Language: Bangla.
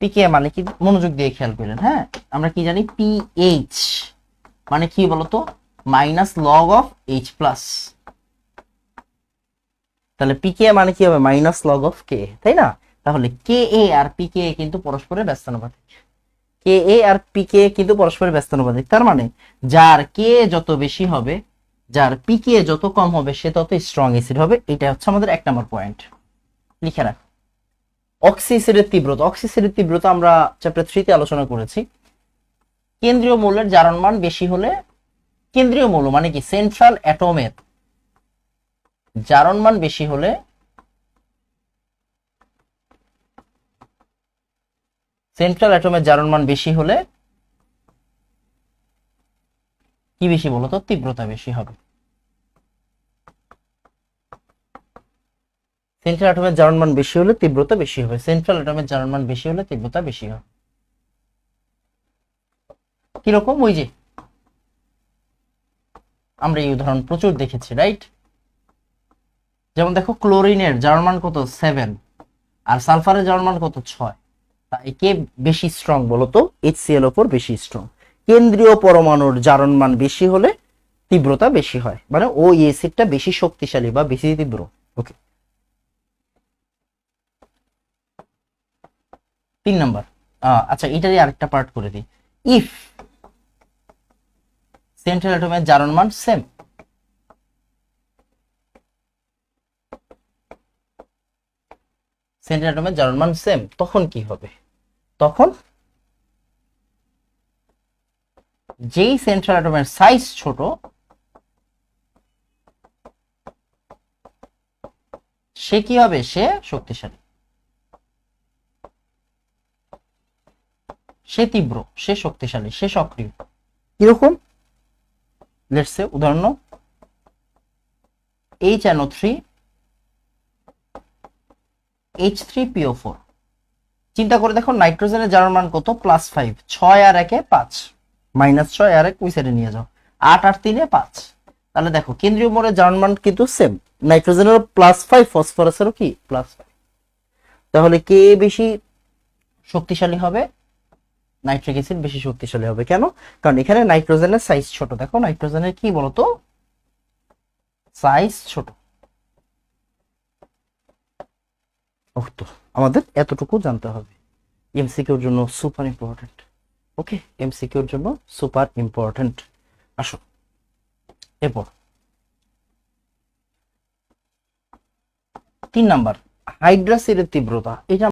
পিকে মানে কি? মনোযোগ দিয়ে খেয়াল করেন হ্যাঁ? আমরা কি জানি? পিএইচ মানে কি বলতো? Minus log of H plus তাহলে পিকে মানে কি হবে? মাইনাস লগ অফ কে তাই না? তাহলে কে এ আর পিকে কিন্তু পরস্পরের ব্যস্তানুপাতিক। কে এ আর পিকে কিন্তু পরস্পরের ব্যস্তানুপাতিক। তার মানে যার কে যত বেশি হবে, যার পিকে যত কম হবে, সে তত স্ট্রং এসিড হবে। এটা হচ্ছে আমাদের এক নম্বর পয়েন্ট লিখে রাখ অক্সিসিডের তীব্রতা। অক্সিসিডের তীব্রতা আমরা চ্যাপ্টার থ্রিতে আলোচনা করেছি। কেন্দ্রীয় মৌলের জারণ মান বেশি হলে কেন্দ্রীয় মৌল মানে কি? সেন্ট্রাল অ্যাটমের জারণ মান বেশি হলে সেন্ট্রাল অ্যাটমের জারণ মান বেশি হলে কি বেশি বলতো? তীব্রতা বেশি হবে। সেন্ট্রাল অ্যাটমের জারণ মান বেশি হলে তীব্রতা বেশি হবে। সেন্ট্রাল অ্যাটমের জারণ মান বেশি হলে তীব্রতা বেশি হবে। কীরকম? ওই যে আমরা এই উদাহরণ প্রচুর দেখেছি রাইট যেমন দেখো, ক্লোরিনের জারণ মান কত? সেভেন আর সালফারের জারণ মান কত? ছয়। তাই কে বেশি স্ট্রং বলতো এইচসিএল ওপর বেশি স্ট্রং কেন্দ্রীয় পরমাণুর জারণ মান বেশি হলে তীব্রতা বেশি হয়। মানে ও এসিডটা বেশি শক্তিশালী বা বেশি তীব্র। ওকে তিন নাম্বার। আচ্ছা এটারই আরেকটা পার্ট করে দিই। ইফ সেন্ট্রাল অ্যাটমের জারণ মান সেম সেন্ট্রাল অ্যাটমের জারণ মান সেম তখন কি হবে? তখন যেই সেন্ট্রাল অ্যাটমের সাইজ ছোট, সে কি হবে? সে শক্তিশালী। সে তীব্র সে শক্তিশালী সে সক্রিয়। কীরকম? লেটস উদাহরণ H NO three H three PO four চিন্তা করে দেখো নাইট্রোজেনের জারণ মান কত? প্লাস ফাইভ ছয় আর একে পাঁচ। মাইনাস ছয় আর এক ওই সাইডে নিয়ে যাও। আট আর তিনে পাঁচ। তাহলে দেখো কেন্দ্রীয় মোড়ের জারণ মান কিন্তু সেম নাইট্রোজেনের প্লাস ফাইভ ফসফরাসেরও কি? প্লাস ফাইভ তাহলে কে বেশি শক্তিশালী হবে? নাইট্রিক অ্যাসিড বেশি শক্তিশালী হবে। কেন? কারণ এখানে নাইট্রোজেনের সাইজ ছোট। দেখো নাইট্রোজেনের কি বলতো? সাইজ ছোট। তো, আমাদের এতটুকু জানতে হবে। এমসিকিউর জন্য সুপার ইম্পর্টেন্ট ওকে এমসিকিউর জন্য সুপার ইম্পর্টেন্ট আসো। এরপর। তিন নাম্বার হাইড্রাসিডের তীব্রতা। এটা